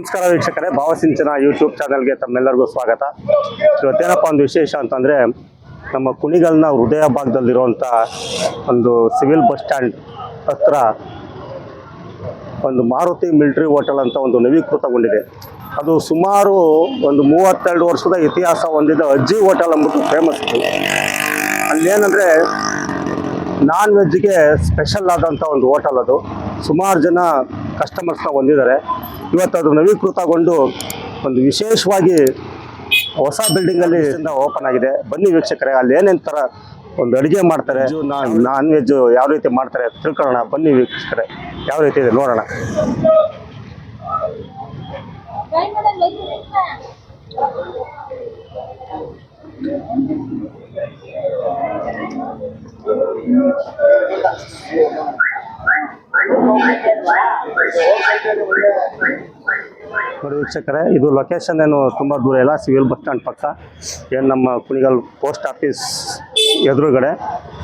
ನಮಸ್ಕಾರ ವೀಕ್ಷಕರೇ ಭಾವಸಿಂಚನ ಯೂಟ್ಯೂಬ್ ಚಾನಲ್ಗೆ ತಮ್ಮೆಲ್ಲರಿಗೂ ಸ್ವಾಗತ. ಇವತ್ತೇನಪ್ಪ ಒಂದು ವಿಶೇಷ ಅಂತಂದರೆ, ನಮ್ಮ ಕುಣಿಗಲ್ನ ಹೃದಯ ಭಾಗದಲ್ಲಿರುವಂಥ ಒಂದು ಸಿವಿಲ್ ಬಸ್ ಸ್ಟ್ಯಾಂಡ್ ಹತ್ರ ಒಂದು ಮಾರುತಿ ಮಿಲ್ಟ್ರಿ ಹೋಟೆಲ್ ಅಂತ ಒಂದು ನವೀಕೃತಗೊಂಡಿದೆ. ಅದು ಸುಮಾರು ಒಂದು ಮೂವತ್ತೆರಡು ವರ್ಷದ ಇತಿಹಾಸ ಹೊಂದಿದ ಅಜ್ಜಿ ಹೋಟೆಲ್ ಅಂದ್ಬಿಟ್ಟು ಫೇಮಸ್ ಅಲ್ಲೇನಂದರೆ ನಾನ್ ವೆಜ್ಗೆ ಸ್ಪೆಷಲ್ ಆದಂಥ ಒಂದು ಹೋಟೆಲ್ ಅದು. ಸುಮಾರು ಜನ ಕಸ್ಟಮರ್ಸ್ನ ಹೊಂದಿದ್ದಾರೆ. ಇವತ್ತು ಅದು ನವೀಕೃತಗೊಂಡು ಒಂದು ವಿಶೇಷವಾಗಿ ಹೊಸ ಬಿಲ್ಡಿಂಗಲ್ಲಿ ಓಪನ್ ಆಗಿದೆ. ಬನ್ನಿ ವೀಕ್ಷಕರೇ ಅಲ್ಲಿ ಏನೇನು ಥರ ಒಂದು ಅಡುಗೆ ಮಾಡ್ತಾರೆ ನಾನ್ ವೆಜ್ ಯಾವ ರೀತಿ ಮಾಡ್ತಾರೆ ತಿಳ್ಕೊಳ್ಳೋಣ. ಬನ್ನಿ ವೀಕ್ಷಕರೇ ಯಾವ ರೀತಿ ಇದೆ ನೋಡೋಣ. ನೋಡಿ ವೀಕ್ಷಕರೇ, ಇದು ಲೊಕೇಶನ್ ಏನು ತುಂಬ ದೂರ ಇಲ್ಲ, ಸಿವಿಲ್ ಬಸ್ ಸ್ಟ್ಯಾಂಡ್ ಪಕ್ಕ. ಏನು ನಮ್ಮ ಕುಣಿಗಲ್ ಪೋಸ್ಟ್ ಆಫೀಸ್ ಎದುರುಗಡೆ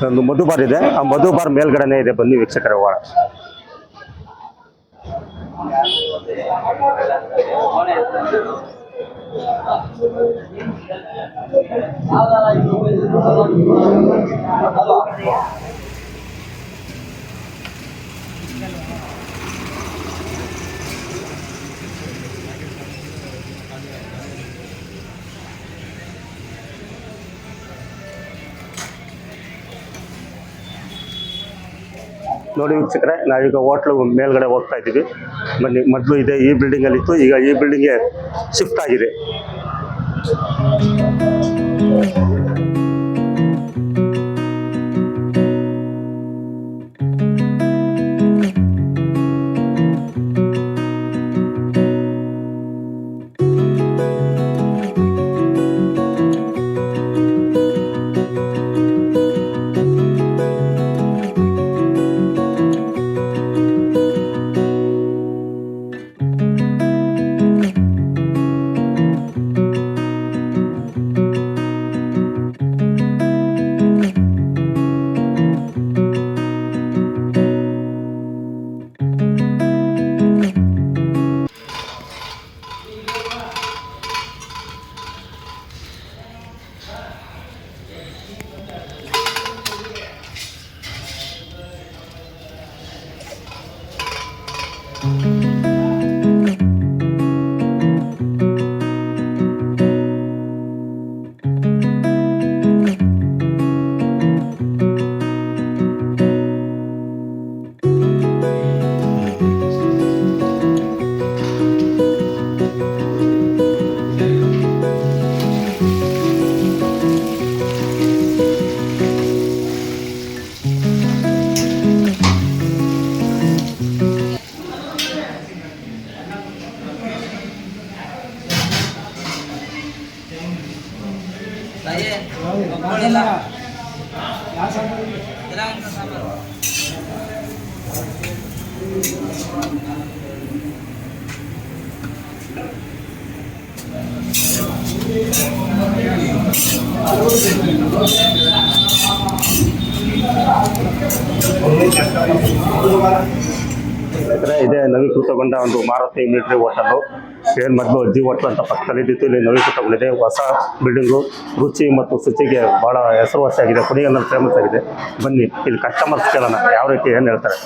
ಒಂದು ಮಧುಬಾರ್ ಇದೆ. ಆ ಮಧುಬಾರ್ ಮೇಲ್ಗಡೆನೇ ಇದೆ ಬನ್ನಿ ವೀಕ್ಷಕರೇ ನೋಡಿ ವೀಕ್ಷಕರೆ, ನಾವೀಗ ಹೋಟ್ಲು ಮೇಲ್ಗಡೆ ಹೋಗ್ತಾ ಇದ್ದೀವಿ. ಮೊದಲು ಇದೆ ಈ ಬಿಲ್ಡಿಂಗಲ್ಲಿತ್ತು ಈಗ ಈ ಬಿಲ್ಡಿಂಗ್ಗೆ ಶಿಫ್ಟ್ ಆಗಿದೆ. ಇದೇ ನವೀಕೃತಗೊಂಡ ಒಂದು ಮಾರುತಿ ಮಿಲಿಟರಿ ಹೋಟೆಲು ಏನು ಮೊದಲು ಅಜ್ಜಿ ಹೋಟೆಲ್ ಅಂತ ಪಕ್ಕದಲ್ಲಿ ಇದ್ದಿತ್ತು, ಇಲ್ಲಿ ನವೀಕೃತಗೊಂಡಿದೆ. ಹೊಸ ಬಿಲ್ಡಿಂಗು ರುಚಿ ಮತ್ತು ಶುಚಿಗೆ ಭಾಳ ಹೆಸರುವಾಸಿಯಾಗಿದೆ ಕುಣಿಗಲ್ನಲ್ಲಿ ಫೇಮಸ್ ಆಗಿದೆ. ಬನ್ನಿ, ಇಲ್ಲಿ ಕಸ್ಟಮರ್ಸ್ ಕೇಳೋಣ, ಯಾವ ರೀತಿ ಏನು ಹೇಳ್ತಾರೆ?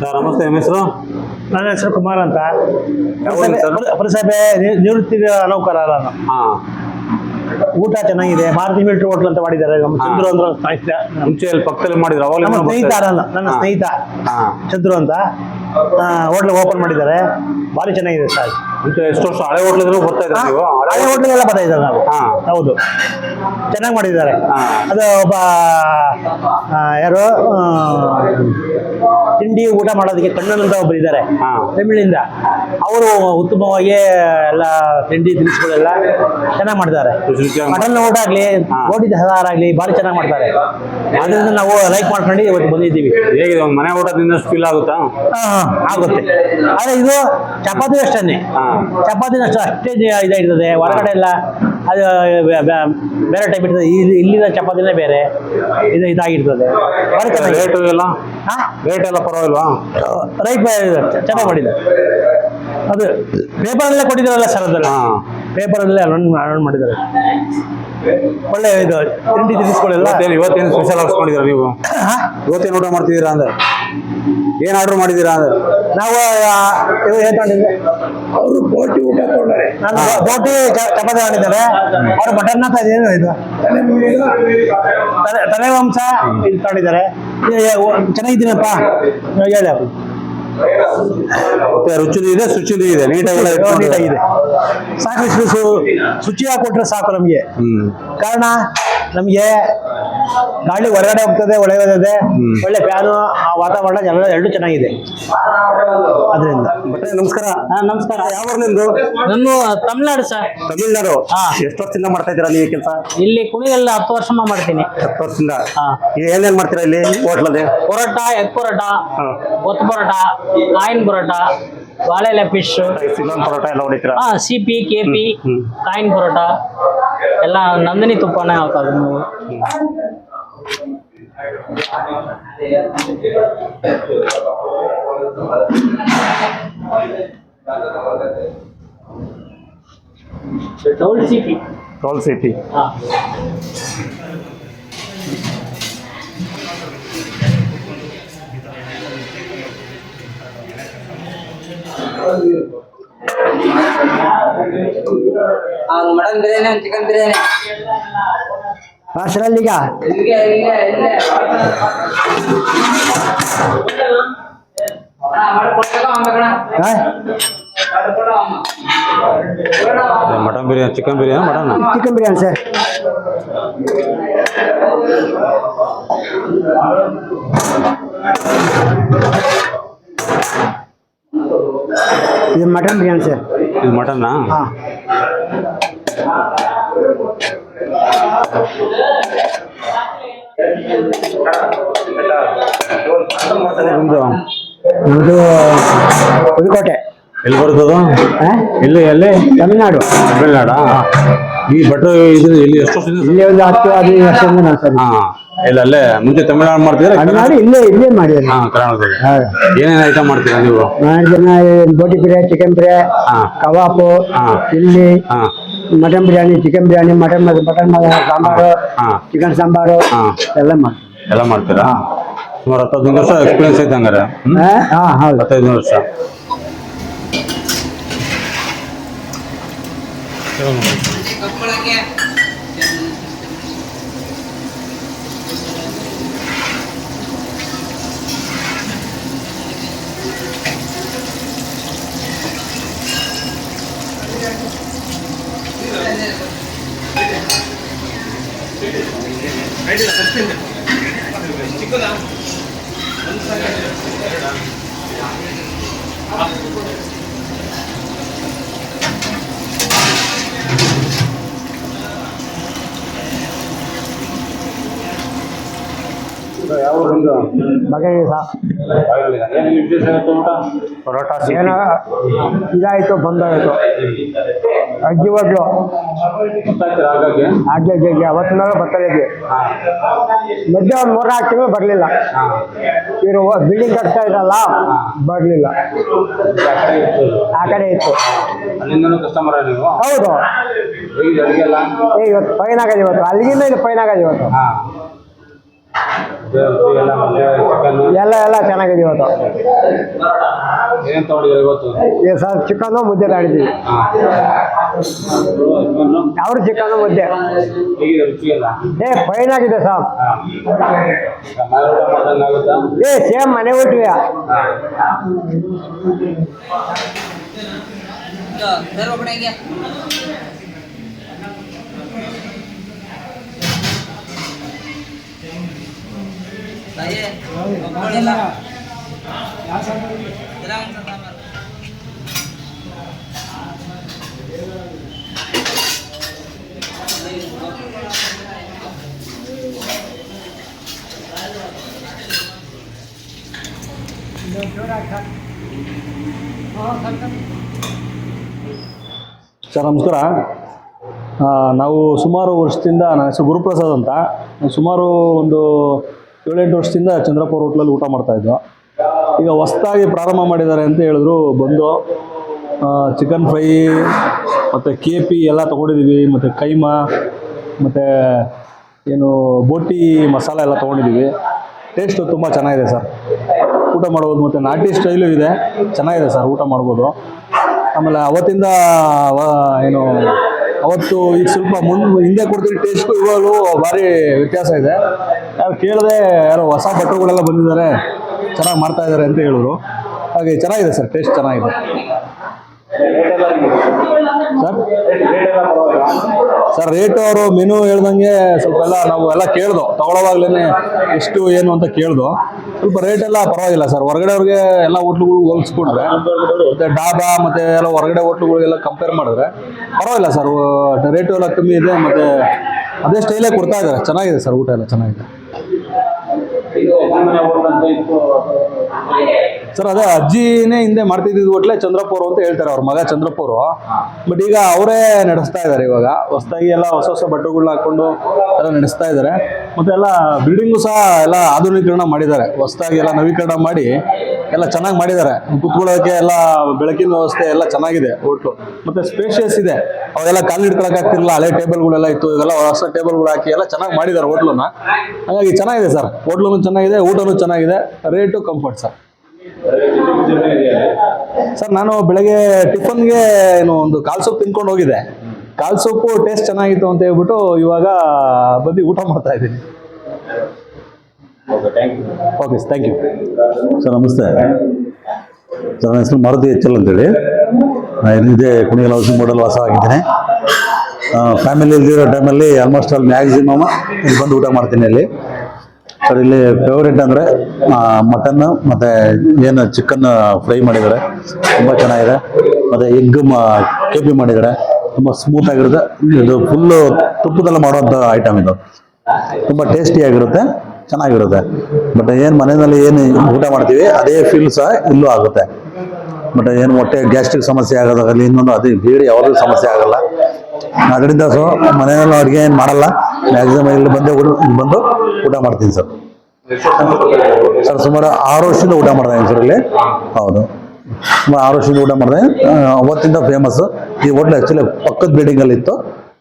ಸರ್ ನಮಸ್ತೆ ನಿಮ್ಮ ಹೆಸರು? ನನ್ನ ಹೆಸರು ಕುಮಾರ್ ಅಂತ. ಯಾವ ಊರು ಸರ್? ಪುರ- ಪುರಸಭೆ ನಿ- ನಿವೃತ್ತಿ ನೌಕರ ನಾನು. ಹಾಂ. ಊಟ ಚೆನ್ನಾಗಿದೆ ಭಾರತಿ ಮಿಲ್ಟ್ರಿ ಹೋಟ್ಲ್ ಅಂತ ಮಾಡಿದ್ದಾರೆ ನಮ್ಮ. ಚಂದ್ರು ಅಂದ್ರೆ ಸ್ನೇಹಿತ ಮುಂಚೆ ಅಲ್ಲಿ ಪಕ್ಕದಲ್ಲಿ ಮಾಡಿದ್ರು ಅವಾಗ ನಮ್ಮ ಸ್ನೇಹಿತ ಅಲ್ಲ, ನನ್ನ ಸ್ನೇಹಿತ ಚಂದ್ರು ಅಂತ. ಹೋಟ್ಲ್ ಓಪನ್ ಮಾಡಿದ್ದಾರೆ. ಭಾರಿ ಚೆನ್ನಾಗಿದೆ ಸರ್ ಎಷ್ಟು ವರ್ಷ ಹಳೆ ಹೋಟ್ಲ್ ಇದ್ರು ಬರ್ತಾ ಇದ್ದಾರೆ ನೀವು? ಹಳೆ ಹೋಟ್ಲಿಗೆಲ್ಲ ಬರ್ತಾ ಇದ್ದಾರೆ ನಾವು. ಹೌದು. ಚೆನ್ನಾಗಿ ಮಾಡಿದ್ದಾರೆ. ಅದು ಒಬ್ಬ ಯಾರು ತಿಂಡಿ ಊಟ ಮಾಡೋದಕ್ಕೆ ಕಣ್ಣನ್ ಅಂತ ಒಬ್ಬರು ಇದ್ದಾರೆ. ತಮಿಳಿಂದ ಅವರು ಉತ್ತಮವಾಗಿ ಎಲ್ಲ ತಿಂಡಿ ತಿನಿಸುಗಳೆಲ್ಲ ಚೆನ್ನಾಗಿ ಮಾಡ್ತಾರೆ ರುಚಿಯಾಗಿ ಮಟನ್ ಊಟ ಆಗಲಿ ಹಾ. ಹದಾರ ಆಗಲಿ ಭಾರಿ ಚೆನ್ನಾಗಿ ಮಾಡ್ತಾರೆ. ಅದರಿಂದ ನಾವು ಲೈಕ್ ಮಾಡ್ಕೊಂಡು ಇವತ್ತು ಬಂದಿದ್ದೀವಿ. ಹೇಗಿದೆ ಒಂದು ಮನೆ ಊಟದಿಂದ ಫೀಲ್ ಆಗುತ್ತಾ? ಆಗುತ್ತೆ. ಆದ್ರೆ ಇದು ಚಪಾತಿ ಅಷ್ಟೇ. ಚಪಾತಿನ ಅಷ್ಟು ಅಷ್ಟೇ ಇದಾಗಿರ್ತದೆ ಹೊರಗಡೆ ಎಲ್ಲ ಅದು ಬೇರೆ ಟೈಪ್ ಇರ್ತದೆ. ಇಲ್ಲಿ ಇಲ್ಲಿನ ಚಪಾತಿನೇ ಬೇರೆ. ಇದು ಇದಾಗಿರ್ತದೆ. ರೇಟ್ ಎಲ್ಲ? ಹಾ? ರೇಟ್ ಎಲ್ಲ ಪರವಾಗಿಲ್ವಾ? ರೈಟ್ ಚೆನ್ನಾಗಿ ಮಾಡಿದೆ. ಅದು ಪೇಪರಲ್ಲೇ ಕೊಟ್ಟಿದ್ದಾರಲ್ಲ ಸರ್ ಅದೆಲ್ಲ. ಪೇಪರಲ್ಲೇ ರನ್ ರನ್ ಮಾಡಿದ್ದಾರೆ. ಒಳ್ಳೆ ಇದು ತಿಂಡಿ ತಿನಿಸುಗಳೆಲ್ಲ? ಇವತ್ತೇನು ಸ್ಪೆಷಲ್ ಹಾಕ್ಸ್ಕೊಂಡಿದ್ದೀರಾ ನೀವು? ಇವತ್ತೇನು ಊಟ ಮಾಡ್ತಿದ್ದೀರಾ ಅಂದ್ರೆ ಏನು ಆರ್ಡರ್ ಮಾಡಿದ್ದೀರಾ? ಅಂದ್ರೆ ನಾವು ಆ, ಇವು ಏನ್ ತಗೊಂಡಿದ್ವಿ ಅವರು ಬೋಟಿ ಊಟ ತಗೊಂಡಾರೆ. ನಾನು ಬೋಟಿ ಚಪಾತಿ ಅವ್ರು ಮಟನ್ ಏನು ಇದು? ತಲೆ ತಲೆ ಮಾಂಸ ಇದು ತಗೊಂಡಿದ್ದಾರೆ. ಇದು ಓ- ಚೆನ್ನಾಗಿದ್ದೀನಪ್ಪ ಹೇಳಿ ಅವರು. ರುಚಿದು ಇದೆ ಶುಚಿದು ಇದೆ. ನೀಟಾಗಿದೆ. ಸಾಕು ಇಷ್ಟು ಸು- ಶುಚಿಯಾಗಿ ಕೊಟ್ರೆ ಸಾಕು ನಮಗೆ. ಕಾರಣ ನಮಗೆ ಗಾಳಿ ಹೊರಗಡೆ ಹೋಗ್ತದೆ ಒಳಗೆ. ಒಳ್ಳೆ ಫ್ಯಾನು ಆ ವಾತಾವರಣ ಎಲ್ಲ ಎರಡು ಚೆನ್ನಾಗಿದೆ. ಅದರಿಂದ. ನಮಸ್ಕಾರ. ನಮಸ್ಕಾರ. ಯಾವ ನಿಮ್ದು? ನನ್ನ ತಮಿಳ್ನಾಡು ಸರ್. ತಮಿಳ್ನಾಡು. ಹಾ. ಎಷ್ಟು ವರ್ಷದಿಂದ ಮಾಡ್ತಾ ಇದ್ದೀರಾ ನೀವು ಕೆಲಸ? ಇಲ್ಲಿ ಕುಣಿಯಲ್ಲ ಹತ್ತು ವರ್ಷ ಮಾಡ್ತೀನಿ. ಹತ್ತು ವರ್ಷದಿಂದ? ಏನೇನ್ ಮಾಡ್ತೀರಾ ಇಲ್ಲಿ ಹೋಟ್ಲಲ್ಲಿ? ಪರೋಟ ಎಗ್ ಪೊರೋಟ ಒತ್ ಒತ್ತು ಪರೋಟ ಕಾಯಿನ್ ಪೊರೋಟ ಬಾಳೆಲೆ ಫಿಶ್ ಪೊರೋಟ ಎಲ್ಲ ಹೊಡಿತೀರಾ? ಹಾ CP KP P coin parotta ಎಲ್ಲ ನಂದಿನಿ ತುಪ್ಪನೇ ಹಾಕೋದು ನೀವು. ಡೌಲ್ ಸಿಪಿ ರೋಲ್ ಸಿಟಿ ಹಾ ಒಂದು ಮಟನ್ ಬಿರಿಯಾನಿ ಒಂದು ಚಿಕನ್ ಬಿರಿಯಾನಿ ರಾಷ್ಟ್ರಲ್ಲಿಗ ಇಲ್ಲಿಗೆ ಇಲ್ಲೇ ಇಲ್ಲೇ ಅಣ್ಣ, ಮಾಡ್ಕೊಡ್ಬೇಕಾ ಅಮ್ಮ ಕಣ? ಮಾಡ್ಕೊಡು ಅಮ್ಮ. ಕೊಡೋಣ ಅಮ್ಮ. ಮಟನ್ ಬಿರಿಯಾನಿ ಹಾಂ ನಿಮ್ದು ಹುದುಕೋಟೆ ಎಲ್ಲಿ ಬರ್ತದು? ಎಲ್ಲಿ ಎಲ್ಲಿ? ತಮಿಳ್ನಾಡು. ತಮಿಳ್ನಾಡಾ? ಈ ಭಟ್ರು ಇದು ಇಲ್ಲಿ ಎಷ್ಟು ವರ್ಷದಿಂದ ಇಲ್ಲಿ ಒಂದು ಹತ್ತು ಹದಿನೈದು ವರ್ಷದಿಂದ ನಾನು ಸರ್. ಹಾ ಇಲ್ಲ ಅಲ್ಲೇ ಮುಂಚೆ ತಮಿಳ್ನಾಡು ಮಾಡ್ತೀರಾ ತಮಿಳ್ನಾಡು ಇಲ್ಲೇ ಇಲ್ಲೇ ಮಾಡಿ ಹಾ ಕರ್ನಾಟಕದಲ್ಲಿ. ಏನೇನು ಐಟಮ್ ಮಾಡ್ತೀರಾ ನೀವು? ಮಾಡಿದ್ದೇನೆ ಬೋಟಿ ಫ್ರೈ ಚಿಕನ್ ಹಾ. ಕಬಾಬು. ಚಿಲ್ಲಿ ಹಾ. Mutton biryani chicken biryani mutton mutton sambar ಹಾ. ಚಿಕನ್ ಸಾಂಬಾರು. ಎಲ್ಲ ಮಾಡ್ತೀವಿ. ಎಲ್ಲ ಮಾಡ್ತೀರಾ? ಸುಮಾರು ಹತ್ತೈದು ವರ್ಷ ಎಕ್ಸ್ಪೀರಿಯನ್ಸ್ ಐತೆ ಹಂಗಾರೆ. ಹತ್ತೈದು ವರ್ಷ. ಯಾವ ನಿಮ್ದು ಊಟ ಪರೋಟ ಏನೋ ಇದಾಯಿತು ಬಂದಾಯಿತು. ಅಜ್ಜಿ ಹೋಗ್ಲು ಹಾಗೆ ಹಾಗೆ ಅವತ್ತಿನಾಗ ಬರ್ತಾಯಿದ್ವಿ ಮಧ್ಯೆ ಒಂದು ಮೂರು ಹಾಕಿದ್ರು ಬರಲಿಲ್ಲ. ಇವರು ಬಿಲ್ಡಿಂಗ್ ಕಟ್ತಾ ಇದ್ರಲ್ಲ? ಬರಲಿಲ್ಲ. ಆ ಕಡೆ ಇತ್ತು. ಹೌದು. ಏ ಇವತ್ತು ಫೈನ್ ಆಗೋದು ಇವತ್ತು. ಅಲ್ಲಿಗಿಂತ ಇದು ಫೈನ್ ಆಗೋದು ಇವತ್ತು. ಎಲ್ಲ ಚಿಕನ್ ಎಲ್ಲ ಎಲ್ಲ ಚೆನ್ನಾಗಿದೆ ಇವತ್ತು. ಏನ್ ತಗೊಂಡಿದ್ದೀರಾ ಇವತ್ತು? ಈಗ ಸರ್ ಚಿಕನ್ನು ಮುದ್ದೆ ತಾಡಿದ್ದೀವಿ ಹಾ. ಅವ್ರು ಚಿಕನ್ನು ಮುದ್ದೆ? ಹೇಗಿದೆ ರುಚಿ ಎಲ್ಲ ಏ ಫೈನ್ ಆಗಿದೆ ಸರ್. ಮನೆ ಊಟ ಏ ಸೇಮ್ ಮನೆ ಊಟವೇ ಸರ್ವ ಕಡೆ ಹಿಂಗೆ. ತಾಯಿ, ಕಪ್ಪಳ ಇಲ್ಲ. ಸರ್ ನಮಸ್ಕಾರ. ನಾವು ಸುಮಾರು ವರ್ಷದಿಂದ ನನ್ನ ಹೆಸರು ಗುರುಪ್ರಸಾದ್ ಅಂತ. ಸುಮಾರು ಒಂದು ಏಳೆಂಟು ವರ್ಷದಿಂದ ಚಂದ್ರಪುರ ಹೋಟ್ಲಲ್ಲಿ ಊಟ ಮಾಡ್ತಾ ಇದ್ದೋ ಈಗ ಹೊಸ್ದಾಗಿ ಪ್ರಾರಂಭ ಮಾಡಿದ್ದಾರೆ ಅಂತ ಹೇಳಿದ್ರು ಬಂದು ಚಿಕನ್ ಫ್ರೈ ಮತ್ತು ಕೆ ಪಿ ಎಲ್ಲ ತೊಗೊಂಡಿದ್ದೀವಿ ಮತ್ತು ಕೈಮಾ, ಮತ್ತು ಏನು ಬೋಟಿ ಮಸಾಲ ಎಲ್ಲ ತೊಗೊಂಡಿದ್ದೀವಿ ಟೇಸ್ಟು ತುಂಬ ಚೆನ್ನಾಗಿದೆ ಸರ್. ಊಟ ಮಾಡ್ಬೋದು, ಮತ್ತು ನಾಟಿ ಸ್ಟೈಲು ಇದೆ. ಚೆನ್ನಾಗಿದೆ ಸರ್, ಊಟ ಮಾಡ್ಬೋದು. ಆಮೇಲೆ ಅವತ್ತಿಂದ ಅವ- ಏನು ಅವತ್ತು ಈಗ ಸ್ವಲ್ಪ ಮುಂದೆ ಹಿಂದೆ ಕೊಡ್ತೀವಿ ಟೇಸ್ಟು ಇವಾಗಲೂ ಭಾರಿ ವ್ಯತ್ಯಾಸ ಇದೆ. ಯಾರು ಕೇಳಿದೆ ಯಾರೋ ಹೊಸ ಭಟ್ರುಗಳೆಲ್ಲ ಬಂದಿದ್ದಾರೆ, ಚೆನ್ನಾಗಿ ಮಾಡ್ತಾ ಇದ್ದಾರೆ ಅಂತ ಹೇಳಿದ್ರು. ಹಾಗೆ ಚೆನ್ನಾಗಿದೆ ಸರ್ ಟೇಸ್ಟ್ ಚೆನ್ನಾಗಿದೆ. ಸರ್? ಸರ್ ರೇಟ್ ಅವರು ಮೆನು ಹೇಳ್ದಂಗೆ ಸ್ವಲ್ಪ ಎಲ್ಲ ನಾವು ಎಲ್ಲ ಕೇಳ್ದು ತಗೊಳ್ಳೋವಾಗ್ಲೇ ಎಷ್ಟು ಏನು ಅಂತ ಕೇಳ್ದು ಸ್ವಲ್ಪ ರೇಟ್ ಎಲ್ಲ ಪರವಾಗಿಲ್ಲ ಸರ್. ಹೊರಗಡೆ ಅವ್ರಿಗೆ ಎಲ್ಲ ಹೋಟ್ಲುಗಳು ಹೋಲಿಸ್ಕೊಂಡ್ರೆ ಮತ್ತೆ ಡಾಬಾ ಮತ್ತೆ ಎಲ್ಲ ಹೊರಗಡೆ ಹೋಟ್ಲುಗಳಿಗೆಲ್ಲ ಕಂಪೇರ್ ಮಾಡಿದ್ರೆ ಪರವಾಗಿಲ್ಲ ಸರ್. ರೇಟು ಎಲ್ಲ ಕಮ್ಮಿ ಇದೆ ಮತ್ತೆ ಅದೇ ಸ್ಟೈಲೇ ಕೊಡ್ತಾ ಇದ್ದಾರೆ. ಚೆನ್ನಾಗಿದೆ ಸರ್ ಊಟ ಎಲ್ಲ ಚೆನ್ನಾಗಿದೆ. ಸರ್ ಅದೇ ಅಜ್ಜಿನೇ ಹಿಂದೆ ಮಾಡ್ತಿದ್ದಿದ್ದು ಹೋಟ್ಲೆ ಚಂದ್ರಪುರ ಅಂತ ಹೇಳ್ತಾರೆ ಅವ್ರ, ಮಗ ಚಂದ್ರಪುರ. ಬಟ್ ಈಗ ಅವರೇ ನಡೆಸ್ತಾ ಇದ್ದಾರೆ ಇವಾಗ. ಹೊಸದಾಗಿ ಎಲ್ಲ ಹೊಸ ಹೊಸ ಬಟ್ಟೆಗಳನ್ನ ಹಾಕೊಂಡು ಎಲ್ಲ ನಡೆಸ್ತಾ ಇದ್ದಾರೆ. ಮತ್ತೆ ಎಲ್ಲ ಬಿಲ್ಡಿಂಗು ಸಹ ಎಲ್ಲ ಆಧುನೀಕರಣ ಮಾಡಿದ್ದಾರೆ. ಹೊಸದಾಗಿ ಎಲ್ಲ ನವೀಕರಣ ಮಾಡಿ ಎಲ್ಲ ಚೆನ್ನಾಗಿ ಮಾಡಿದ್ದಾರೆ. ಕುತ್ಕೊಳ್ಳೋಕೆ ಎಲ್ಲ ಬೆಳಕಿನ ವ್ಯವಸ್ಥೆ ಎಲ್ಲ ಚೆನ್ನಾಗಿದೆ ಹೋಟ್ಲು. ಮತ್ತೆ ಸ್ಪೇಷಿಯಸ್ ಇದೆ. ಅವಾಗೆಲ್ಲ ಕಾಲು ಇಟ್ಕೊಳಕ್ ಆಗ್ತಿರಲಿಲ್ಲ. ಹಳೆ ಟೇಬಲ್ಗಳೆಲ್ಲ ಇತ್ತು. ಇವೆಲ್ಲ ಹೊಸ ಟೇಬಲ್ಗಳು ಹಾಕಿ ಎಲ್ಲ ಚೆನ್ನಾಗಿ ಮಾಡಿದ್ದಾರೆ ಹೋಟ್ಲನ್ನ. ಹಾಗಾಗಿ ಚೆನ್ನಾಗಿದೆ ಸರ್. ಹೋಟ್ಲೂ ಚೆನ್ನಾಗಿದೆ, ಊಟನೂ ಚೆನ್ನಾಗಿದೆ. ರೇಟು ಕಂಫರ್ಟ್ ಸರ್ ಸರ್ ನಾನು ಬೆಳಗ್ಗೆ ಟಿಫನ್ಗೆ ಏನು ಒಂದು ಕಾಲ್ ಸೊಪ್ಪು ತಿನ್ಕೊಂಡು ಹೋಗಿದ್ದೆ. ಕಾಲ್ ಸೊಪ್ಪು ಟೇಸ್ಟ್ ಚೆನ್ನಾಗಿತ್ತು ಅಂತ ಹೇಳ್ಬಿಟ್ಟು ಇವಾಗ ಬಂದು ಊಟ ಮಾಡ್ತಾ ಇದ್ದೀನಿ. Okay thank you sir namaste. Sir ನನ್ನ ಹೆಸರು ಮಾರುತಿ ಎಚ್ ಎಲ್ ಅಂತೇಳಿ. ನಾನು ಇದೇ ಕುಣಿಗಲ್ ಹೌಸಿಂಗ್ ಬೋರ್ಡಲ್ಲಿ ವಾಸ ಆಗಿದ್ದೀನಿ. ಫ್ಯಾಮಿಲಿ ಇಲ್ದಿರೋ ಟೈಮಲ್ಲಿ ಆಲ್ಮೋಸ್ಟ್ ಆಲ್ ಮ್ಯಾಕ್ಸಿಮಮ್ ಇಲ್ಲಿ ಬಂದು ಊಟ ಮಾಡ್ತೀನಿ ಇಲ್ಲಿ ಸರ್ ಇಲ್ಲಿ ಫೇವ್ರೇಟ್ ಅಂದರೆ ಮಟನ್ ಮತ್ತು ಏನು ಚಿಕನ್ ಫ್ರೈ ಮಾಡಿದ್ದಾರೆ. ತುಂಬ ಚೆನ್ನಾಗಿದೆ. ಮತ್ತು ಎಗ್ ಮಾ ಪಿ ಮಾಡಿದ್ದಾರೆ. ತುಂಬ ಸ್ಮೂತ್ ಆಗಿರುತ್ತೆ. ಇದು ಫುಲ್ಲು ತುಪ್ಪದಲ್ಲ ಮಾಡುವಂಥ ಐಟಮ್ ಇದು. ತುಂಬ ಟೇಸ್ಟಿಯಾಗಿರುತ್ತೆ ಚೆನ್ನಾಗಿರುತ್ತೆ. ಬಟ್ ಏನು ಮನೆಯಲ್ಲಿ ಏನು ಊಟ ಮಾಡ್ತೀವಿ, ಅದೇ ಫೀಲ್ ಸಹ ಇಲ್ಲೂ ಆಗುತ್ತೆ. ಬಟ್ ಏನು ಹೊಟ್ಟೆ ಗ್ಯಾಸ್ಟ್ರಿಕ್ ಸಮಸ್ಯೆ ಆಗೋದಾಗಲಿ, ಇನ್ನೊಂದು ಅದೇ ಬೇರೆ ಯಾವುದೂ ಸಮಸ್ಯೆ ಆಗಲ್ಲ. ಅದರಿಂದ ಸೊ ಮನೆಯಲ್ಲೂ ಅಡುಗೆ ಏನು ಮಾಡಲ್ಲ. ಮ್ಯಾಕ್ಸಿಮಮ್ ಇಲ್ಲಿ ಬಂದೇ ಇಲ್ಲಿ ಬಂದು ಊಟ ಮಾಡ್ತೀನಿ ಸರ್. ಸರ್, ಸುಮಾರು ಆರು ವರ್ಷದಿಂದ ಊಟ ಮಾಡ್ತಾ ಸರ್ ಇಲ್ಲಿ. ಹೌದು. ಸುಮಾರು ಆರು ವರ್ಷದಿಂದ ಊಟ ಮಾಡಿದೆ ಅವತ್ತಿಂದ ಫೇಮಸ್ ಈ ಹೋಟ್ಲು ಆ್ಯಕ್ಚುಲಿ ಪಕ್ಕದ ಬಿಲ್ಡಿಂಗಲ್ಲಿ ಇತ್ತು.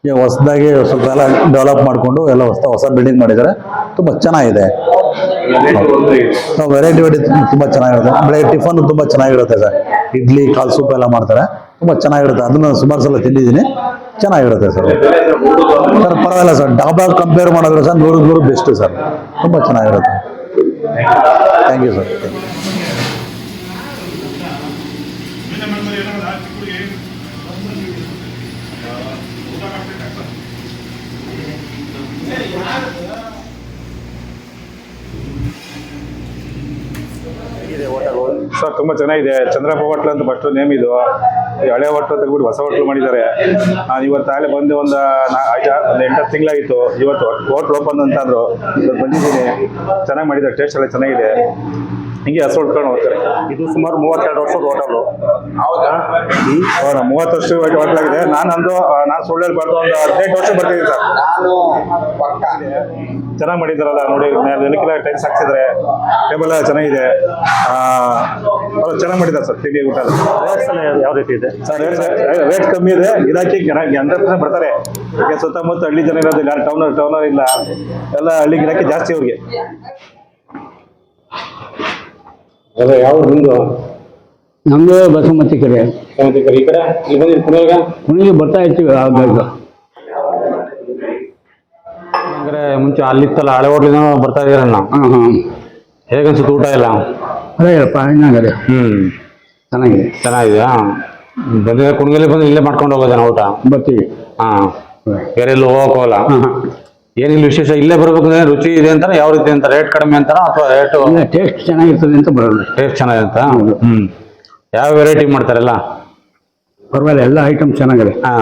ಈಗ ಹೊಸದಾಗಿ ಸ್ವಲ್ಪ ಎಲ್ಲ ಡೆವಲಪ್ ಮಾಡಿಕೊಂಡು ಎಲ್ಲ ಹೊಸ ಹೊಸ ಬಿಲ್ಡಿಂಗ್ ಮಾಡಿದ್ದಾರೆ. ತುಂಬ ಚೆನ್ನಾಗಿದೆ. ವೆರೈಟಿ ವೆರೈಟಿ ತುಂಬ ಚೆನ್ನಾಗಿರುತ್ತೆ. ಬೆಳಗ್ಗೆ ಟಿಫನ್ ತುಂಬ ಚೆನ್ನಾಗಿರುತ್ತೆ ಸರ್. ಇಡ್ಲಿ, ಕಾಲ್ ಸೂಪ್ ಎಲ್ಲ ಮಾಡ್ತಾರೆ. ತುಂಬ ಚೆನ್ನಾಗಿರುತ್ತೆ. ಅದನ್ನು ಸುಮಾರು ಸಲ ತಿಂದಿದ್ದೀನಿ. ಚೆನ್ನಾಗಿರುತ್ತೆ ಸರ್. ಸರ್, ಪರವಾಗಿಲ್ಲ ಸರ್. ಡಾಬಾ ಕಂಪೇರ್ ಮಾಡಿದ್ರೆ ಸರ್ ನೂರು ನೂರು ಬೆಸ್ಟ್ ಸರ್. ತುಂಬ ಚೆನ್ನಾಗಿರುತ್ತೆ. ಥ್ಯಾಂಕ್ ಯು ಸರ್ ಸರ್ ತುಂಬ ಚೆನ್ನಾಗಿದೆ. ಚಂದ್ರಪ್ಪ ಹೋಟ್ಲ್ ಅಂತ ಫಸ್ಟ್ ನೇಮ್ ಇದು. ಹಳೆ ಹೋಟ್ಲು ತೆಗೆದ್ಬಿಟ್ಟು ಹೊಸ ಹೋಟ್ಲು ಮಾಡಿದ್ದಾರೆ. ನಾನು ಇವತ್ತು ಆಗಲೇ ಬಂದು ಒಂದು ಒಂದು ಎಂಟತ್ತು ತಿಂಗಳಾಗಿತ್ತು. ಇವತ್ತು ಹೋಟ್ಲ್ ಓಪನ್ ಅಂತ ಅಂದ್ರು. ಇವತ್ತು ಬಂದಿದ್ದೀನಿ. ಚೆನ್ನಾಗಿ ಮಾಡಿದ್ದಾರೆ. ಟೇಸ್ಟ್ ಎಲ್ಲ ಚೆನ್ನಾಗಿದೆ. ಹಿಂಗೆ ಹೆಸರು ಹೊಡ್ಕೊಂಡು ಹೋಗ್ತಾರೆ. ಇದು ಸುಮಾರು ಮೂವತ್ತೆರಡು ವರ್ಷದ ಹೋಟೆಲು ಹೌದಾ? ಮೂವತ್ತು ವರ್ಷ ಹೋಟ್ಲಾಗಿದೆ ನಾನು ಅಂದು ನಾನು ಸುಳ್ಳು ಬರ್ತಾ ಒಂದು ಹದಿನೆಂಟು ವರ್ಷ ಬರ್ತಿದ್ದೀನಿ ಸರ್. ಚೆನ್ನಾಗಿ ಮಾಡಿದ್ದಾರಲ್ಲ ನೋಡಿ ನೆಲಕ್ಕೆಲ್ಲ ಟೈಲ್ಸ್ ಹಾಕ್ಸಿದ್ರೆ ಟೇಬಲ್ ಎಲ್ಲ ಚೆನ್ನಾಗಿದೆ. ಚೆನ್ನಾಗಿ ಮಾಡಿದ್ದಾರೆ ಸರ್ ತಿಂಡಿ ಊಟ. ಯಾವ ರೀತಿ ಇದೆ? ಸರ್ ರೇಟ್ ಕಮ್ಮಿ ಇದೆ ಗಿರಾಕಿ ಹಂಡ್ರೆಡ್ ಪರ್ಸೆಂಟ್ ಬರ್ತಾರೆ. ಈಗ ಸುತ್ತಮುತ್ತ ಹಳ್ಳಿ ಜನ ಇರೋದಿಲ್ಲ ಟೌನರ್ ಟೌನರ್ ಇಲ್ಲ. ಎಲ್ಲ ಹಳ್ಳಿ ಗಿರಾಕಿ ಜಾಸ್ತಿ ಅವ್ರಿಗೆ. ಯಾವ ನಿಮ್ದು? ನಮ್ದು ಬಸಮತಿ ಕಡೆ ಈ ಕಡೆ? ಇಲ್ಲಿ ಬರ್ತಾ ಇರ್ತೀವಿ ಅಂದ್ರೆ ಮುಂಚೆ ಅಲ್ಲಿತ್ತಲ್ಲ ಹಳೆ ಹೋಟ್ಲಿಂದ ಬರ್ತಾ ಹಾಂ ಹಾಂ ಹೇಗನ್ಸುತ್ತೆ ಊಟ ಎಲ್ಲ? ಅದೇ ಹೇಳಪ್ಪ ಚೆನ್ನಾಗದೆ ಹ್ಮ್. ಚೆನ್ನಾಗಿದೆ. ಚೆನ್ನಾಗಿದೆಯಾ? ಬಂದ್ರೆ ಕುಣಿಗಲ್ಲಿ ಬಂದು ಇಲ್ಲೇ ಮಾಡ್ಕೊಂಡು ಹೋಗೋದಾನ ಊಟ? ಬರ್ತೀವಿ. ಹಾ. ಬೇರೆ ಎಲ್ಲೂ ಹೋಗಲ್ಲ ಏನಿಲ್ಲ ವಿಶೇಷ? ಇಲ್ಲೇ ಬರ್ಬೇಕು ಅಂದ್ರೆ ರುಚಿ ಇದೆ ಅಂತಾರೆ ಯಾವ ರೀತಿ ಅಂತ ರೇಟ್ ಕಡಿಮೆ ಅಂತಾರ ಅಥವಾ ರೇಟ್ ಟೇಸ್ಟ್ ಚೆನ್ನಾಗಿರ್ತದೆ ಅಂತ ಬರೋದು. ಟೇಸ್ಟ್ ಚೆನ್ನಾಗಿದೆ ಅಂತ ಹ್ಮ್. ಯಾವ ವೆರೈಟಿ ಮಾಡ್ತಾರಲ್ಲ? ಪರವಾಗಿಲ್ಲ ಎಲ್ಲ ಐಟಮ್ ಚೆನ್ನಾಗಿದೆ. ಹಾ.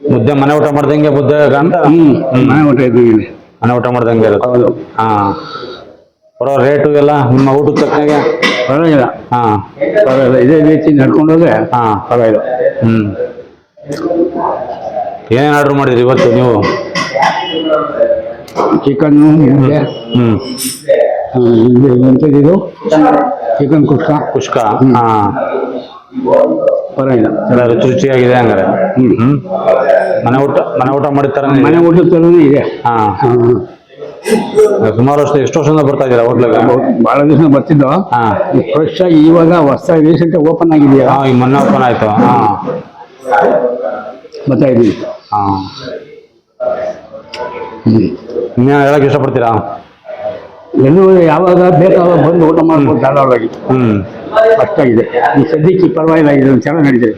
ಮುದ್ದೆ ಮನೆ ಊಟ ಮಾಡ್ದಂಗೆ ಮುದ್ದೆ ಅಂತ? ಹ್ಮ್ ಮನೆ ಊಟ ಇದ್ದೀವಿ ಮನೆ ಊಟ ಮಾಡ್ದಂಗೆ ಇರುತ್ತೆ ಹೌದು. ಹಾ. ಬರೋ ರೇಟು ಎಲ್ಲ ನಿಮ್ಮ ಊಟದ ತಕ್ಕನಾಗೆ ಪರವಾಗಿಲ್ಲ. ಹಾ. ಪರವಾಗಿಲ್ಲ. ಇದೇ ರೀತಿ ನಡ್ಕೊಂಡು ಹೋದ್ರೆ ಹಾ. ಪರವಾಗಿಲ್ಲ. ಹ್ಮ್. ಏನೇನು ಆರ್ಡರ್ ಮಾಡಿದ್ರಿ ಇವತ್ತು ನೀವು? ಚಿಕನ್ ಮುದ್ದೆ ಹ್ಮ್. ಇದು? ಚಿಕನ್ ಕುಷ್ಕ. ಕುಷ್ಕ? ಹಾ. ಪರವಾಗಿಲ್ಲ. ಎಲ್ಲ ರುಚಿ ರುಚಿಯಾಗಿದೆ ಹಂಗಾರೆ. ಹ್ಮ್. ಮನೆ ಊಟ ಮನೆ ಊಟ ಮಾಡಿದ ಮನೆ ಊಟದ ಥರನೇ ಇದೆ. ಹಾಂ. ಸುಮಾರು ವರ್ಷ ಎಷ್ಟು ವರ್ಷದಿಂದ ಬರ್ತಾ ಇದ್ದೀರಾ ಹೋಟ್ಲಿಗೆ ಬಹಳ ದಿವಸ ಬರ್ತಿದ್ದೋ? ಹಾಂ. ಫ್ರೆಶ್ ಆಗಿ ಇವಾಗ ಹೊಸ ರೀಸೆಂಟ್ ಓಪನ್ ಆಗಿದೆಯಾ? ಹಾಂ ಈಗ ಮೊನ್ನೆ ಓಪನ್ ಆಯಿತು. ಹಾಂ. ಬರ್ತಾ ಇದ್ದೀವಿ ಹಾಂ. ಇನ್ನೇನು ಹೇಳಕ್ಕೆ ಇಷ್ಟಪಡ್ತೀರಾ? ಎಲ್ಲೂ ಯಾವಾಗ ಬೇಕಾವಾಗ ಬಂದು ಊಟ ಮಾಡ್ಬೋದು ಧಾರಾಳವಾಗಿ. ಹ್ಮ್ ಅಷ್ಟಾಗಿದೆ ಈ ಸದ್ಯಕ್ಕೆ ಪರವಾಗಿಲ್ಲ ಇದು ಚೆನ್ನಾಗಿ ನಡೀತಿದೆ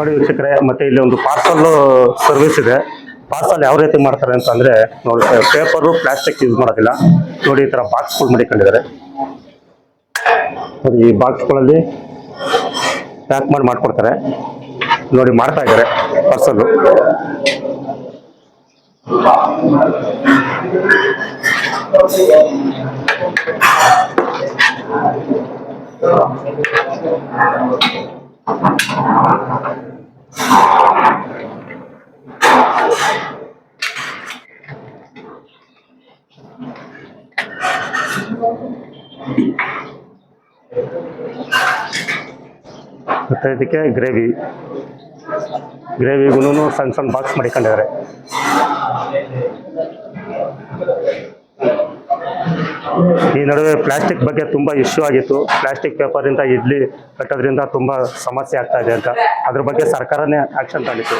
ನೋಡಿ ವೀಕ್ಷಕರೇ, ಮತ್ತೆ ಇಲ್ಲಿ ಒಂದು ಪಾರ್ಸಲ್ ಸರ್ವಿಸ್ ಇದೆ. ಪಾರ್ಸಲ್ ಯಾವ ರೀತಿ ಮಾಡ್ತಾರೆ ಅಂತ ಅಂದ್ರೆ ನೋಡಿ ಪೇಪರ್ ಪ್ಲಾಸ್ಟಿಕ್ ಯೂಸ್ ಮಾಡೋದಿಲ್ಲ. ನೋಡಿ, ಈ ತರ ಬಾಕ್ಸ್ಗಳು ಮಾಡಿಕೊಂಡಿದ್ದಾರೆ. ನೋಡಿ, ಈ ಬಾಕ್ಸ್ಗಳಲ್ಲಿ ಪ್ಯಾಕ್ ಮಾಡಿ ಮಾಡ್ಕೊಡ್ತಾರೆ. ನೋಡಿ, ಮಾಡ್ತಾ ಇದ್ದಾರೆ ಪಾರ್ಸಲ್ ಮತ್ತೆ ಇದಕ್ಕೆ ಗ್ರೇವಿ. ಗ್ರೇವಿಗೂ ಸಣ್ಣ ಸಣ್ಣ ಬಾಕ್ಸ್ ಮಾಡಿಕೊಂಡಿದ್ದಾರೆ. ಈ ನಡುವೆ ಪ್ಲಾಸ್ಟಿಕ್ ಬಗ್ಗೆ ತುಂಬ ಇಶ್ಯೂ ಆಗಿತ್ತು. ಪ್ಲಾಸ್ಟಿಕ್ ಪೇಪರಿಂದ ಇಡ್ಲಿ ಕಟ್ಟೋದ್ರಿಂದ ತುಂಬಾ ಸಮಸ್ಯೆ ಆಗ್ತಾ ಇದೆ ಅಂತ. ಅದ್ರ ಬಗ್ಗೆ ಸರ್ಕಾರನೇ ಆಕ್ಷನ್ ತಗೊಂಡಿತ್ತು.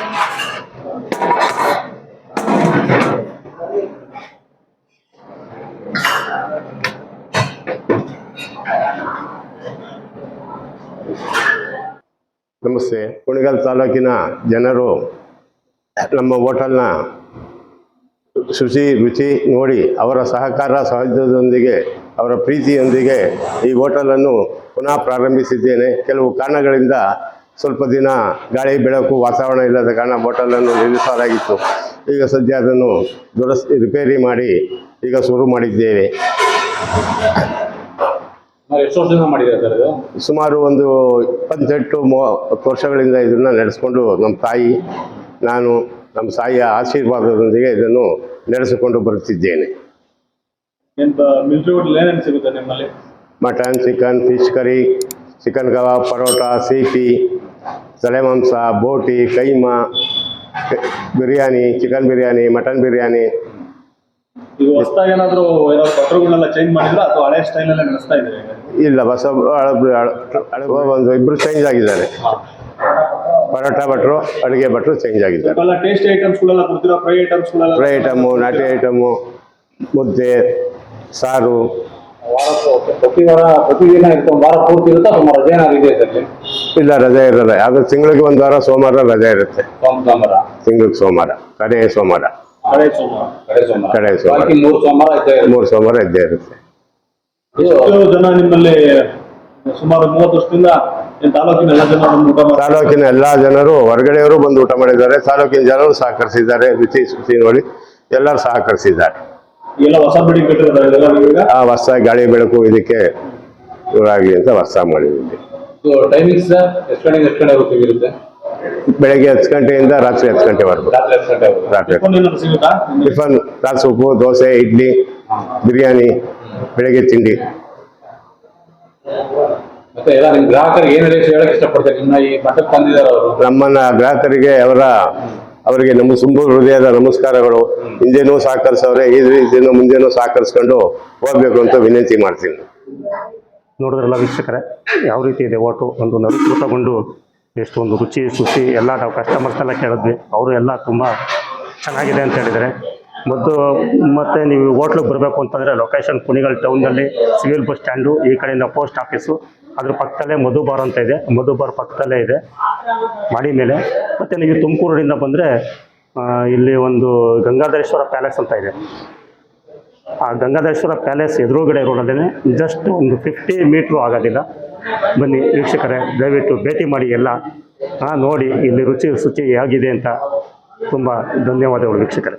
ನಮಸ್ತೆ. ಕುಣಿಗಲ್ ತಾಲೂಕಿನ ಜನರು ನಮ್ಮ ಹೋಟೆಲ್ನ ಶುಚಿ ರುಚಿ ನೋಡಿ ಅವರ ಸಹಕಾರ ಸಹಜದೊಂದಿಗೆ ಅವರ ಪ್ರೀತಿಯೊಂದಿಗೆ ಈ ಹೋಟೆಲನ್ನು ಪುನಃ ಪ್ರಾರಂಭಿಸಿದ್ದೇನೆ. ಕೆಲವು ಕಾರಣಗಳಿಂದ ಸ್ವಲ್ಪ ದಿನ ಗಾಳಿ, ಬೆಳಕು, ವಾತಾವರಣ ಇಲ್ಲದ ಕಾರಣ ಹೋಟೆಲನ್ನು ನಿಲ್ಲಿಸಲಾಗಿತ್ತು ಈಗ ಸದ್ಯ ಅದನ್ನು ದುರಸ್ತಿ, ರಿಪೇರಿ ಮಾಡಿ ಈಗ ಶುರು ಮಾಡಿದ್ದೇವೆ. ಎಷ್ಟು ವರ್ಷದಿಂದ ಮಾಡಿದ್ದೀರಾ ಸರ್ ಇದು? ಸುಮಾರು ಒಂದು ಇಪ್ಪತ್ತೆಂಟು ಮೂವತ್ತು ವರ್ಷಗಳಿಂದ ಇದನ್ನು ನಡೆಸ್ಕೊಂಡು ನಮ್ಮ ತಾಯಿ ನಾನು ನಮ್ಮ ತಾಯಿಯ ಆಶೀರ್ವಾದದೊಂದಿಗೆ ಇದನ್ನು ನಡೆಸಿಕೊಂಡು ಬರುತ್ತಿದ್ದೇನೆ. ಮಿಲ್ಟ್ರಿ ಹೋಟೆಲ್ ಏನೇನು ಸಿಗುತ್ತೆ ನಿಮ್ಮಲ್ಲಿ? Mutton chicken fish curry chicken kebab parotta ಸೀಪಿ ತಲೆ ಮಾಂಸ ಬೋಟಿ ಕೈಮಾ ಬಿರಿಯಾನಿ ಚಿಕನ್ ಬಿರಿಯಾನಿ ಮಟನ್ ಬಿರಿಯಾನಿ. ಈಗ ಹೊಸದಾಗಿ ಏನಾದ್ರು ಏನಾದ್ರು ಭಟ್ರುಗಳನ್ನೆಲ್ಲ ಚೇಂಜ್ ಮಾಡಿದ್ರೆ ಅಥವಾ ಹಳೆ ಸ್ಟೈಲಲ್ಲೇ ನಡೆಸ್ತಾ ಇದ್ದಾರೆ ಇಲ್ಲ ಬಸವ ಹಳಬ್ರು- ಹಳ- ಹಳ- ಒಂದು ಇಬ್ಬರು ಚೇಂಜ್ ಆಗಿದ್ದಾರೆ. ಪರೋಟ ಭಟ್ರು ಅಡುಗೆ ಭಟ್ರು ಚೇಂಜ್ ಆಗಿದ್ದಾರೆ. ಎಲ್ಲ ಟೇಸ್ಟಿ ಐಟಮ್ಸ್ಗಳೆಲ್ಲ ಕೊಡ್ತೀರಾ? ಫ್ರೈ ಐಟಮ್ ಫ್ರೈ ಐಟಮು ನಾಟಿ ಐಟಮು ಮುದ್ದೆ ಸಾರು. ಪ್ರತಿ ವಾರ ಪ್ರತಿದಿನ ಇರ್ತಾವೆ ವಾರ ಪೂರ್ತಿ ಇರುತ್ತಾ? ಸುಮಾರು ರಜೆ ಏನಾದ್ರು ಇದೆ ಇಲ್ಲ ರಜೆ ಇರಲ್ಲ ಆದ್ರೆ ತಿಂಗಳಿಗೆ ಒಂದು ವಾರ ಸೋಮವಾರ ರಜೆ ಇರುತ್ತೆ. ತಿಂಗಳಿಗೆ ಸೋಮವಾರ. ಕಡೆ ಸೋಮವಾರ. ಕಡೆ ಸೋಮವಾರ. ಕಡೆ ಸೋಮವಾರ. ಮೂರು ಸೋಮವಾರ ಇದ್ದೇ ಇರುತ್ತೆ. ಮೂರು ಸೋಮವಾರ ಇದ್ದೇ ಇರುತ್ತೆ ಎಷ್ಟು ಜನ ನಿಮ್ಮಲ್ಲಿ ಸುಮಾರು ಮೂವತ್ತು ವರ್ಷದಿಂದ ತಾಲೂಕಿನ ಎಲ್ಲ ಜನ ಬಂದು ಊಟ ತಾಲೂಕಿನ ಎಲ್ಲಾ ಜನರು ಹೊರಗಡೆಯವರು ಬಂದು ಊಟ ಮಾಡಿದ್ದಾರೆ. ತಾಲೂಕಿನ ಜನರು ಸಹಕರಿಸಿದ್ದಾರೆ. ರುಚಿ ಶುಚಿ ನೋಡಿ ಎಲ್ಲರೂ ಸಹಕರಿಸಿದ್ದಾರೆ. ಎಲ್ಲ ಹೊಸ ಕಟ್ಟಿದ್ದಾರೆ ಆ ಗಾಳಿ ಬೆಳಕು ಇದಕ್ಕೆ ಇವರಾಗಲಿ ಅಂತ ಹೊಸ ಮಾಡಿದ್ದೀವಿ. ಟೈಮಿಂಗ್ಸ್ ಎಷ್ಟು ಗಂಟೆಗೆ ಎಷ್ಟು ಗಂಟೆ ಹೋಗ್ತೀವಿ ಬೆಳಗ್ಗೆ ಹತ್ತು ಗಂಟೆಯಿಂದ ರಾತ್ರಿ ಹತ್ತು ಗಂಟೆವರೆಗೂ. ರಾತ್ರಿ ಟಿಫನ್ ರಾತ್ರಿ ಸೊಪ್ಪು ದೋಸೆ ಇಡ್ಲಿ ಬಿರಿಯಾನಿ. ಬೆಳಗ್ಗೆ ತಿಂಡಿ. ಮತ್ತೆ ಎಲ್ಲ ನಿಮ್ ಗ್ರಾಹಕರಿಗೆ ಏನ್ ಹೇಳಿ ಹೇಳಕ್ ಇಷ್ಟಪಡ್ತಾರೆ? ನಿಮ್ನ ಈ ಮಠಕ್ಕೆ ತಂದಿದ್ದಾರೆ ಅವರು. ನಮ್ಮನ್ನ ಗ್ರಾಹಕರಿಗೆ ಅವರ ಅವರಿಗೆ ನಮ್ಮ ತುಂಬ ಹೃದಯದ ನಮಸ್ಕಾರಗಳು. ಹಿಂದೆನೂ ಸಹಕರಿಸವ್ರೆ ಈ ರೀತಿಯನ್ನು ಮುಂದೆನೂ ಸಹಕರಿಸ್ಕೊಂಡು ಹೋಗ್ಬೇಕು ಅಂತ ವಿನಂತಿ ಮಾಡ್ತೀನಿ. ನೋಡಿದ್ರಲ್ಲ ವೀಕ್ಷಕರೇ ಯಾವ ರೀತಿ ಇದೆ ಓಟು? ಒಂದು ನವೀಕೃತಗೊಂಡು ತಗೊಂಡು ಎಷ್ಟೊಂದು ರುಚಿ ಶುಚಿ ಎಲ್ಲ ನಾವು ಕಸ್ಟಮರ್ಸ್ ಎಲ್ಲ ಕೇಳಿದ್ವಿ. ಅವರು ಎಲ್ಲ ತುಂಬ ಚೆನ್ನಾಗಿದೆ ಅಂತ ಹೇಳಿದ್ದಾರೆ. ಮತ್ತು ಮತ್ತು ನೀವು ಹೋಟ್ಲಿಗೆ ಬರಬೇಕು ಅಂತಂದರೆ ಲೊಕೇಶನ್ ಕುಣಿಗಲ್ ಟೌನಲ್ಲಿ ಸಿವಿಲ್ ಬಸ್ ಸ್ಟ್ಯಾಂಡು ಈ ಕಡೆಯಿಂದ ಪೋಸ್ಟ್ ಆಫೀಸು ಅದ್ರ ಪಕ್ಕದಲ್ಲೇ ಮಧುಬಾರ್ ಅಂತ ಇದೆ. ಮಧುಬಾರ್ ಪಕ್ಕದಲ್ಲೇ ಇದೆ. ಮಾಡಿ ಮೇಲೆ. ಮತ್ತು ನೀವು ತುಮಕೂರಿನಿಂದ ಬಂದರೆ ಇಲ್ಲಿ ಒಂದು ಗಂಗಾಧರೇಶ್ವರ ಪ್ಯಾಲೇಸ್ ಅಂತ ಇದೆ. ಆ ಗಂಗಾಧರೇಶ್ವರ ಪ್ಯಾಲೇಸ್ ಎದುರುಗಡೆ ರೋಡಲ್ಲೇ ಜಸ್ಟ್ ಒಂದು ಫಿಫ್ಟಿ ಮೀಟ್ರು ಆಗೋದಿಲ್ಲ. ಬನ್ನಿ ವೀಕ್ಷಕರೇ, ದಯವಿಟ್ಟು ಭೇಟಿ ಮಾಡಿ ಎಲ್ಲ. ನೋಡಿ ಇಲ್ಲಿ ರುಚಿ ಶುಚಿ ಹೇಗಿದೆ ಅಂತ. ತುಂಬ ಧನ್ಯವಾದಗಳು ವೀಕ್ಷಕರೇ.